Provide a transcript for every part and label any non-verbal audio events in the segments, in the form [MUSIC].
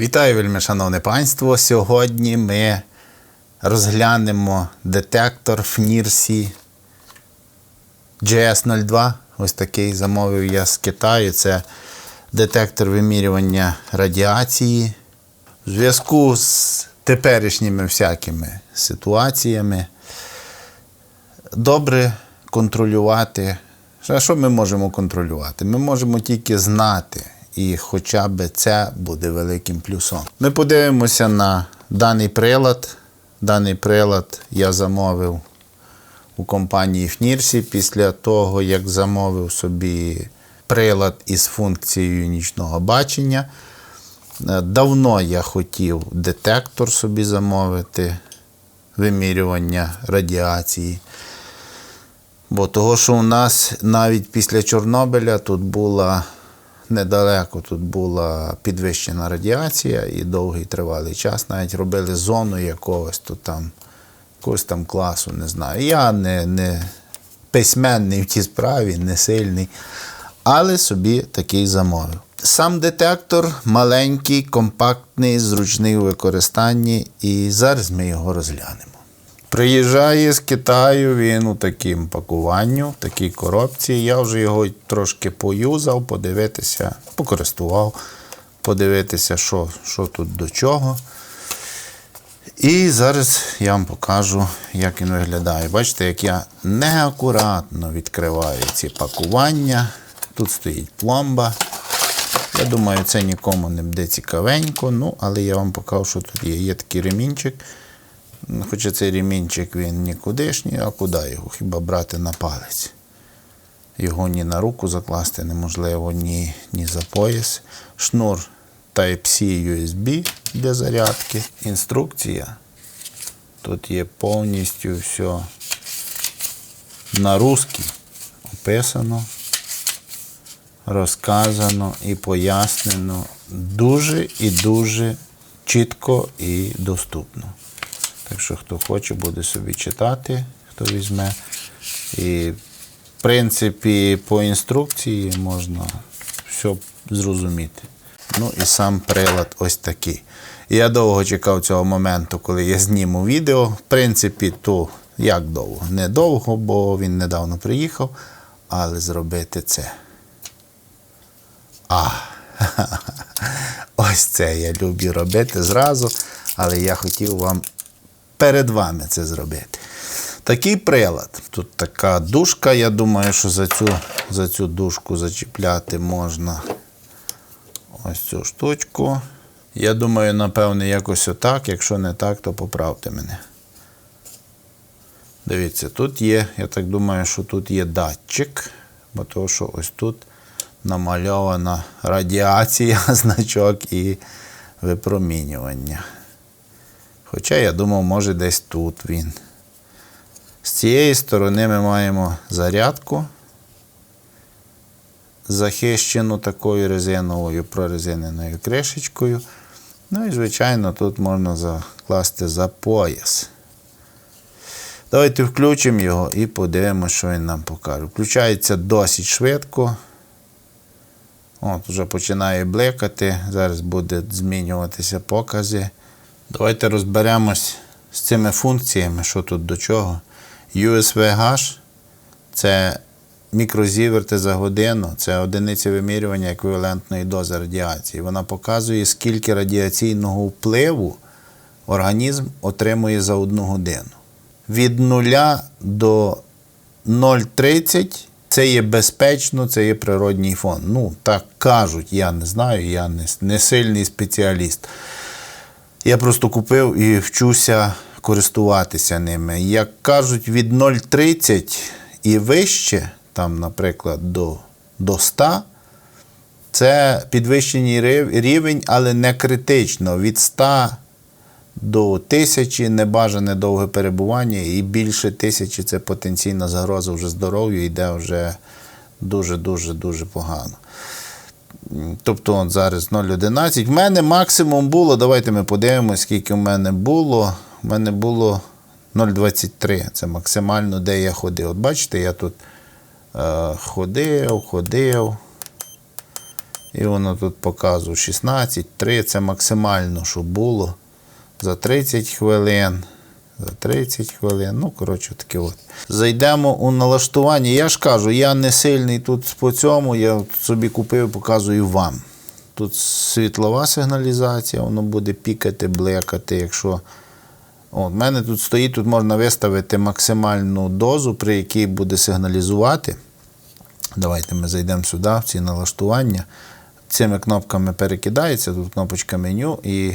Вітаю, вельми шановне панство. Сьогодні ми розглянемо детектор FNIRSI GS02. Ось такий замовив я з Китаю. Це детектор вимірювання радіації. В зв'язку з теперішніми всякими ситуаціями добре контролювати. А що ми можемо контролювати? Ми можемо тільки знати, і хоча б це буде великим плюсом. Ми подивимося на даний прилад. Даний прилад я замовив у компанії FNIRSI після того, як замовив собі прилад із функцією нічного бачення. Е, Давно я хотів детектор собі замовити, вимірювання радіації. Бо того, що у нас навіть після Чорнобиля тут була недалеко, тут була підвищена радіація і довгий тривалий час. Навіть робили зону якогось то там, якогось там класу, не знаю. Я не, не письменний в тій справі, не сильний, але собі такий замовив. Сам детектор маленький, компактний, зручний у використанні, і зараз ми його розглянемо. Приїжджає з Китаю він у такому пакуванню, в такій коробці. Я вже його трошки поюзав, подивитися, покористував, подивитися, що, що тут до чого. І зараз я вам покажу, як він виглядає. Бачите, як я неакуратно відкриваю ці пакування. Тут стоїть пломба. Я думаю, це нікому не буде цікавенько, ну, але я вам покажу, що тут є. Є такий ремінчик. Хоча цей ремінчик він нікудишній, а куди його? Хіба брати на палець? Його ні на руку закласти неможливо, ні, ні за пояс. Шнур Type-C USB для зарядки. Інструкція. Тут є повністю все на русській описано, розказано і пояснено дуже і дуже чітко і доступно. Так що, хто хоче, буде собі читати, хто візьме. І, в принципі, по інструкції можна все зрозуміти. Ну і сам прилад ось такий. Я довго чекав цього моменту, коли я зніму відео. В принципі, то як довго? Не довго, бо він недавно приїхав, але зробити це. А, [LAUGHS] ось це я люблю робити зразу, але я хотів вам перед вами це зробити. Такий прилад. Тут така дужка, я думаю, що за цю, за цю дужку зачіпляти можна ось цю штучку. Я думаю, напевне, якось отак. Якщо не так, то поправте мене. Дивіться, тут є, я так думаю, що тут є датчик, бо того, що ось тут намальована радіація, [LAUGHS] значок і випромінювання. Хоча я думав, може десь тут він. З цієї сторони ми маємо зарядку, захищену такою резиновою прорезиненою кришечкою. Ну і, звичайно, тут можна закласти за пояс. Давайте включимо його і подивимося, що він нам покаже. Включається досить швидко. От, вже починає блекати. Зараз буде змінюватися покази. Давайте розберемось з цими функціями, що тут до чого. USV-H це мікрозіверти за годину, це одиниця вимірювання еквівалентної дози радіації. Вона показує, скільки радіаційного впливу організм отримує за одну годину. Від 0 до 0,30 це є безпечно, це є природній фон. Ну, так кажуть, я не знаю, я не, сильний спеціаліст. Я просто купив і вчуся користуватися ними. Як кажуть, від 0,30 і вище, там, наприклад, до, до 100, це підвищений рівень, але не критично. Від 100 до 1000 небажане довге перебування, і більше тисячі це потенційна загроза вже здоров'ю, йде вже дуже-дуже дуже погано. Тобто от зараз 0,11. В мене максимум було, давайте ми подивимося, скільки в мене було. У мене було 0,23. Це максимально, де я ходив. От бачите, я тут е, ходив, ходив. І воно тут показує 16, 3 це максимально, що було. За 30 хвилин. За 30 хвилин. Ну, коротше, таке от. Зайдемо у налаштування. Я ж кажу, я не сильний тут по цьому, я собі купив показую вам. Тут світлова сигналізація, воно буде пікати, блекати, якщо. В мене тут стоїть, тут можна виставити максимальну дозу, при якій буде сигналізувати. Давайте ми зайдемо сюди, в ці налаштування. Цими кнопками перекидається, тут кнопочка меню і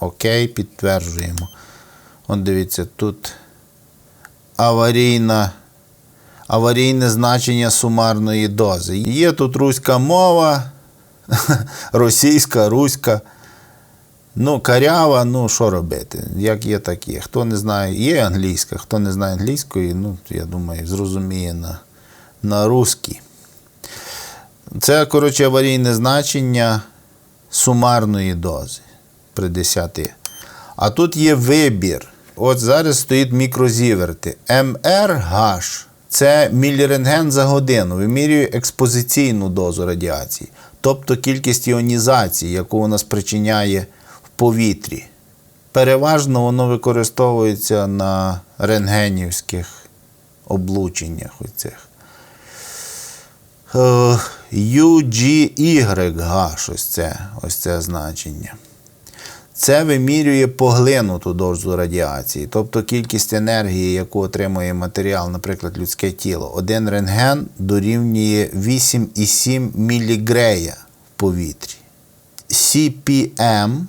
ОК, підтверджуємо. От дивіться, тут аварійна, аварійне значення сумарної дози. Є тут руська мова, [LAUGHS] російська, руська. Ну, карява, ну що робити? Як є, так є. Хто не знає, є англійська, хто не знає англійської, ну, я думаю, зрозуміє на, на русській. Це, коротше, аварійне значення сумарної дози при 10. А тут є вибір. От зараз стоїть мікрозіверти. МРГ це мілірентген за годину. Вимірює експозиційну дозу радіації, тобто кількість іонізації, яку вона спричиняє в повітрі. Переважно воно використовується на рентгенівських облученнях. Оцих. Е, UGY, ось це, ось це значення. Це вимірює поглинуту дозу радіації, тобто кількість енергії, яку отримує матеріал, наприклад, людське тіло. Один рентген дорівнює 8,7 мілігрея в повітрі. CPM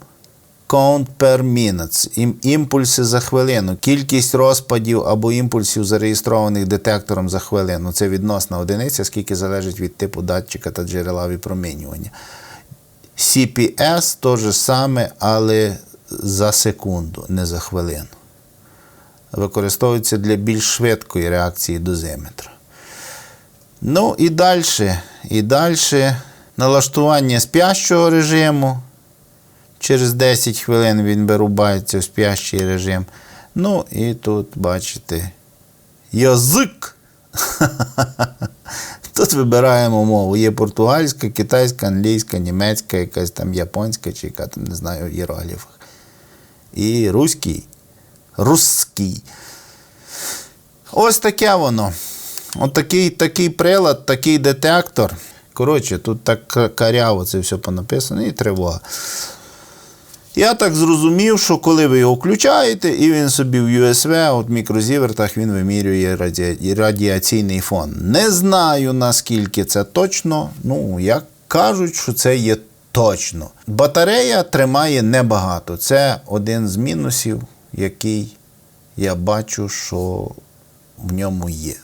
count per minute, ім- імпульси за хвилину, кількість розпадів або імпульсів, зареєстрованих детектором за хвилину. Це відносна одиниця, скільки залежить від типу датчика та джерела випромінювання. CPS то же саме, але за секунду, не за хвилину. Використовується для більш швидкої реакції дозиметра. Ну і далі, і далі налаштування спящого режиму. Через 10 хвилин він вирубається в спящий режим. Ну і тут, бачите, язик. [LAUGHS] Тут вибираємо мову. Є португальська, китайська, англійська, німецька, якась там японська, чи яка там, не знаю, іерогліфах. І руський. Русський. Ось таке воно. От такий, такий прилад, такий детектор. Коротше, тут так каряво це все понаписано і тривога. Я так зрозумів, що коли ви його включаєте, і він собі в USB, от в мікрозівертах він вимірює раді... радіаційний фон. Не знаю наскільки це точно. Ну, як кажуть, що це є точно. Батарея тримає небагато. Це один з мінусів, який я бачу, що в ньому є.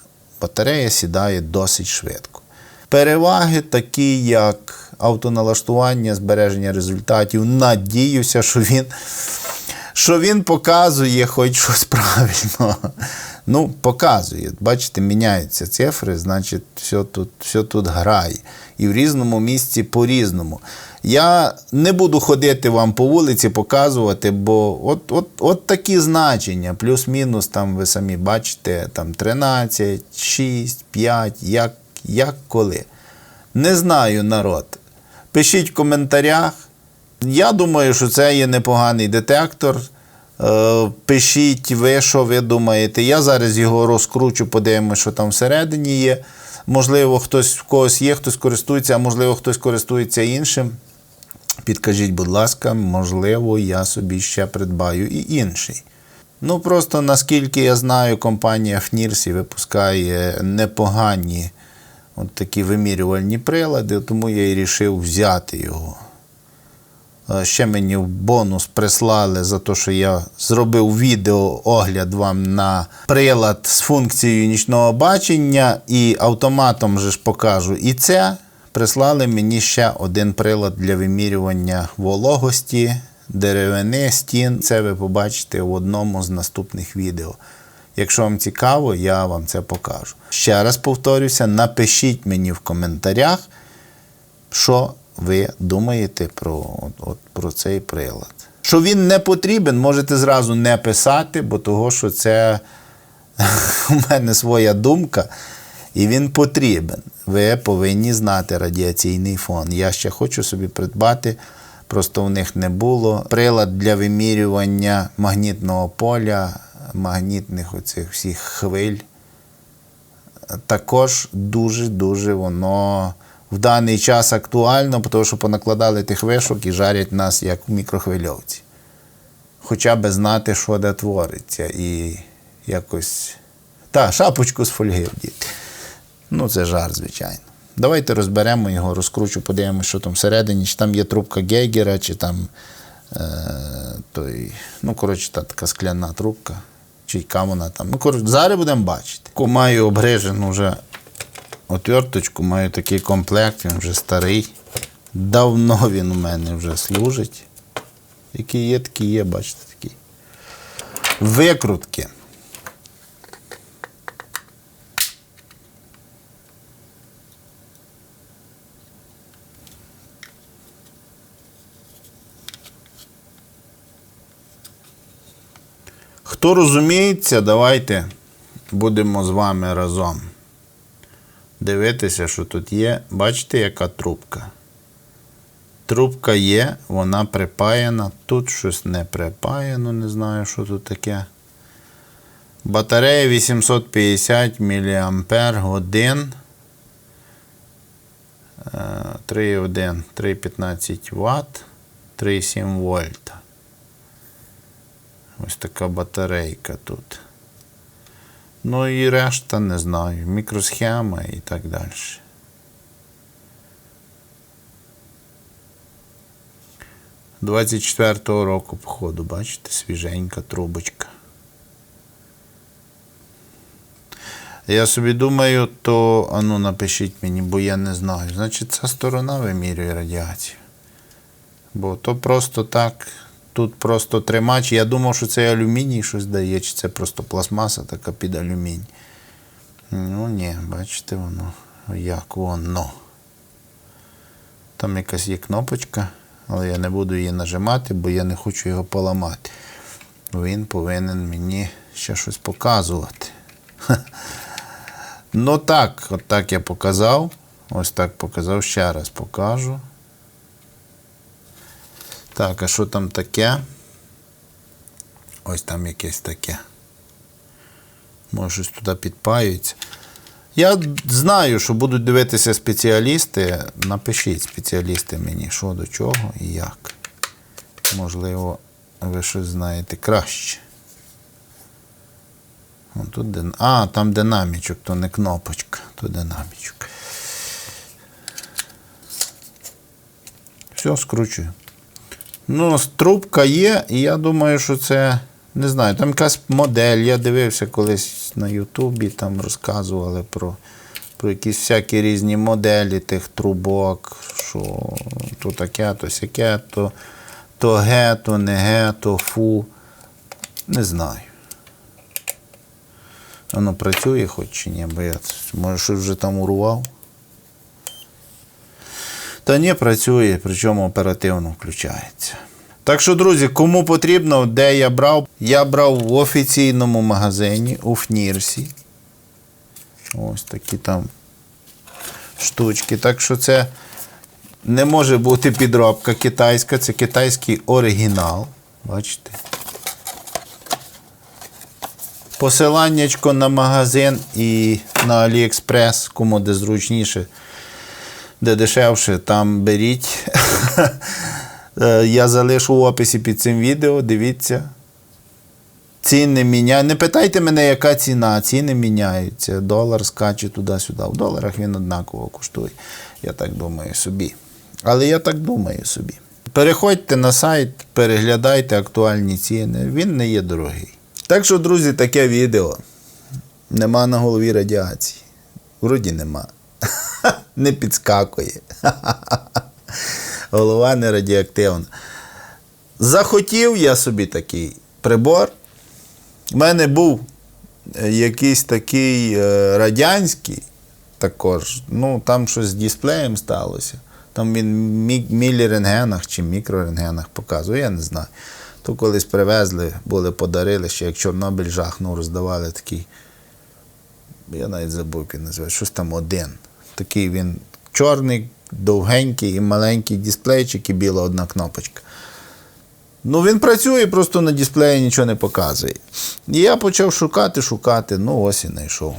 Батарея сідає досить швидко. Переваги такі, як автоналаштування, збереження результатів. Надіюся, що він, що він показує хоч щось правильно. Ну, показує. Bачите, міняються цифри, значить, все тут, все тут грає. І в різному місці по-різному. Я не буду ходити вам по вулиці, показувати, бо от, от, от такі значення, плюс-мінус, там ви самі бачите, там 13, 6, 5, як, як коли. Не знаю, народ. Пишіть в коментарях. Я думаю, що це є непоганий детектор. Е, Пишіть ви, що ви думаєте. Я зараз його розкручу, подивимося, що там всередині є. Можливо, хтось в когось є, хтось користується, а можливо, хтось користується іншим. Підкажіть, будь ласка, можливо, я собі ще придбаю і інший. Ну, просто наскільки я знаю, компанія FNIRSI випускає непогані от такі вимірювальні прилади, тому я і вирішив взяти його. Ще мені бонус прислали за те, що я зробив відео огляд вам на прилад з функцією нічного бачення і автоматом же ж покажу і це. Прислали мені ще один прилад для вимірювання вологості, деревини, стін. Це ви побачите в одному з наступних відео. Якщо вам цікаво, я вам це покажу. Ще раз повторюся, напишіть мені в коментарях, що ви думаєте про, от, от, про цей прилад. Що він не потрібен, можете зразу не писати, бо того, що це [LAUGHS] у мене своя думка. І він потрібен. Ви повинні знати радіаційний фон. Я ще хочу собі придбати, просто в них не було. Прилад для вимірювання магнітного поля, магнітних оцих всіх хвиль. Також дуже-дуже воно в даний час актуально, тому що понакладали тих вишок і жарять нас як в мікрохвильовці. Хоча би знати, що де твориться. І якось. Та, шапочку з фольги вдіти. Ну, це жар, звичайно. Давайте розберемо його, розкручу, подивимося, що там всередині, чи там є трубка Гейгера, чи там е, той, ну, коротше, та така скляна трубка, чи яка вона там. Ну, коротше, зараз будемо бачити. Маю обгрижену вже отверточку, маю такий комплект, він вже старий. Давно він у мене вже служить. Які є, такі є, бачите, такі. Викрутки. Хто розуміється, давайте будемо з вами разом дивитися, що тут є. Бачите, яка трубка? Трубка є, вона припаяна. Тут щось не припаяно, не знаю, що тут таке. Батарея 850 мАч. Е, 3,1, 3,15 Вт, 3,7 вольта. Ось така батарейка тут. Ну і решта не знаю. Мікросхема і так далі. Двадцять четвертого року, походу, бачите, свіженька трубочка. Я собі думаю, то ану напишіть мені, бо я не знаю. Значить, ця сторона вимірює радіацію. Бо то просто так. Тут просто тримач. Я думав, що це алюміній щось дає, чи це просто пластмаса така під алюміній. Ну ні, бачите воно. Як воно. Там якась є кнопочка, але я не буду її нажимати, бо я не хочу його поламати. Він повинен мені ще щось показувати. [LAUGHS] Ну так, от так я показав. Ось так показав, ще раз покажу. Так, а що там таке? Ось там якесь таке. Може, щось туди підпаюється. Я знаю, що будуть дивитися спеціалісти. Напишіть спеціалісти мені, що до чого і як. Можливо, ви щось знаєте краще. Вон тут дин... А, там динамічок, то не кнопочка, то динамічок. Все, скручую. Ну, трубка є, і я думаю, що це. Не знаю, там якась модель. Я дивився колись на Ютубі, там розказували про, про якісь всякі різні моделі тих трубок, що то таке, то сяке, то, то ге, то не ге, то фу. Не знаю. Воно працює хоч чи ні, бо я може щось вже там урвав. Та ні, працює, причому оперативно включається. Так що, друзі, кому потрібно, де я брав? Я брав в офіційному магазині у Фнірсі. Ось такі там штучки. Так що це не може бути підробка китайська, це китайський оригінал. Бачите? Посиланнячко на магазин і на Аліекспрес, кому де зручніше, де дешевше, там беріть. [LAUGHS] Е, Я залишу в описі під цим відео, дивіться. Ціни міняють. Не питайте мене, яка ціна, ціни міняються. Долар скаче туди-сюди. В доларах він однаково коштує. Я так думаю собі. Але я так думаю собі. Переходьте на сайт, переглядайте актуальні ціни. Він не є дорогий. Так що, друзі, таке відео. Нема на голові радіації. Вроді нема. [LAUGHS] Не підскакує. [LAUGHS] Голова не радіоактивна. Захотів я собі такий прибор. У мене був е, якийсь такий е, радянський також. Ну, там щось з дисплеєм сталося. Там він в мілірентгенах чи мікрорентгенах показує, я не знаю. То колись привезли, були подарили, ще як Чорнобиль жахнув, роздавали такий я навіть забув, як він називається, щось там один. Такий він чорний, довгенький і маленький дисплейчик і біла одна кнопочка. Ну, він працює, просто на дисплеї нічого не показує. І я почав шукати, шукати, ну ось і знайшов.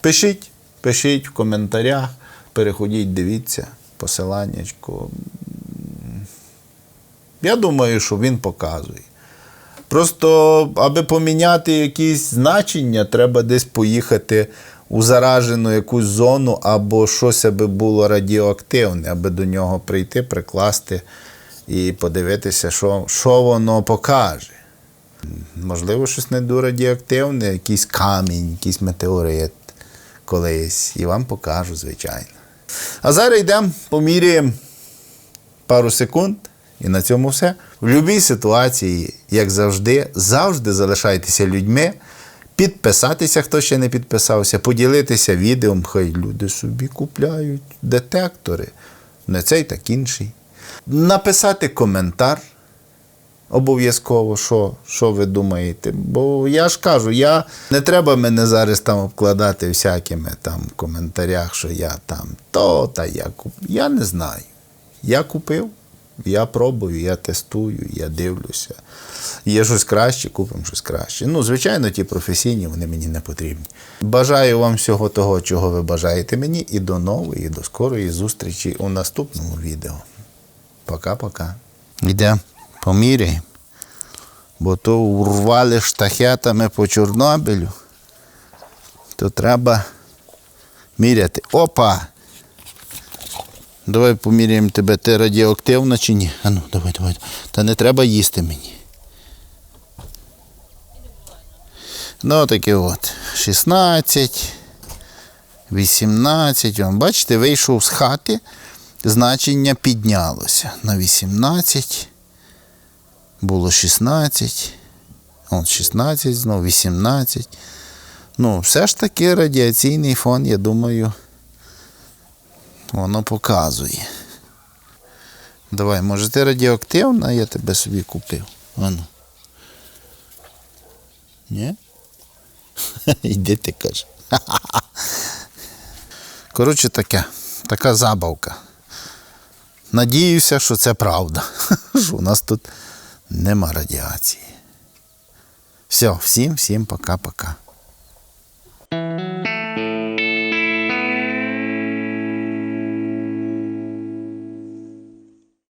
Пишіть, пишіть в коментарях, переходіть, дивіться, посиланнячко. Я думаю, що він показує. Просто, аби поміняти якісь значення, треба десь поїхати у заражену якусь зону або щось, аби було радіоактивне, аби до нього прийти, прикласти і подивитися, що, що воно покаже. Можливо, щось не дуже радіоактивне, якийсь камінь, якийсь метеорит колись. І вам покажу, звичайно. А зараз йдемо, поміряємо пару секунд, і на цьому все. В будь-якій ситуації, як завжди, завжди залишайтеся людьми, підписатися, хто ще не підписався, поділитися відео, хай люди собі купляють детектори, не цей, так інший. Написати коментар. Обов'язково, що, що ви думаєте. Бо я ж кажу, я не треба мене зараз там обкладати всякими там коментарях, що я там то та я купив. Я не знаю. Я купив, я пробую, я тестую, я дивлюся. Є щось краще, купимо щось краще. Ну, звичайно, ті професійні вони мені не потрібні. Бажаю вам всього того, чого ви бажаєте мені, і до нової, і до скорої зустрічі у наступному відео. Пока-пока. Йдемо, поміряємо. Бо то урвали штахетами по Чорнобилю, то треба міряти. Опа! Давай поміряємо тебе, ти радіоактивна чи ні? Ану, давай, давай. Та не треба їсти мені. Ну, таке от. 16, 18. Бачите, вийшов з хати, значення піднялося на 18. Було 16. От 16, знову 18. Ну, все ж таки радіаційний фон, я думаю, воно показує. Давай, може ти радіоактивна, я тебе собі купив. Ану. Ні? [LAUGHS] Йди ти каже. [LAUGHS] Коротше, таке, така забавка. Надіюся, що це правда. [LAUGHS] Що у нас тут нема радіації. Все, всім, всім пока-пока.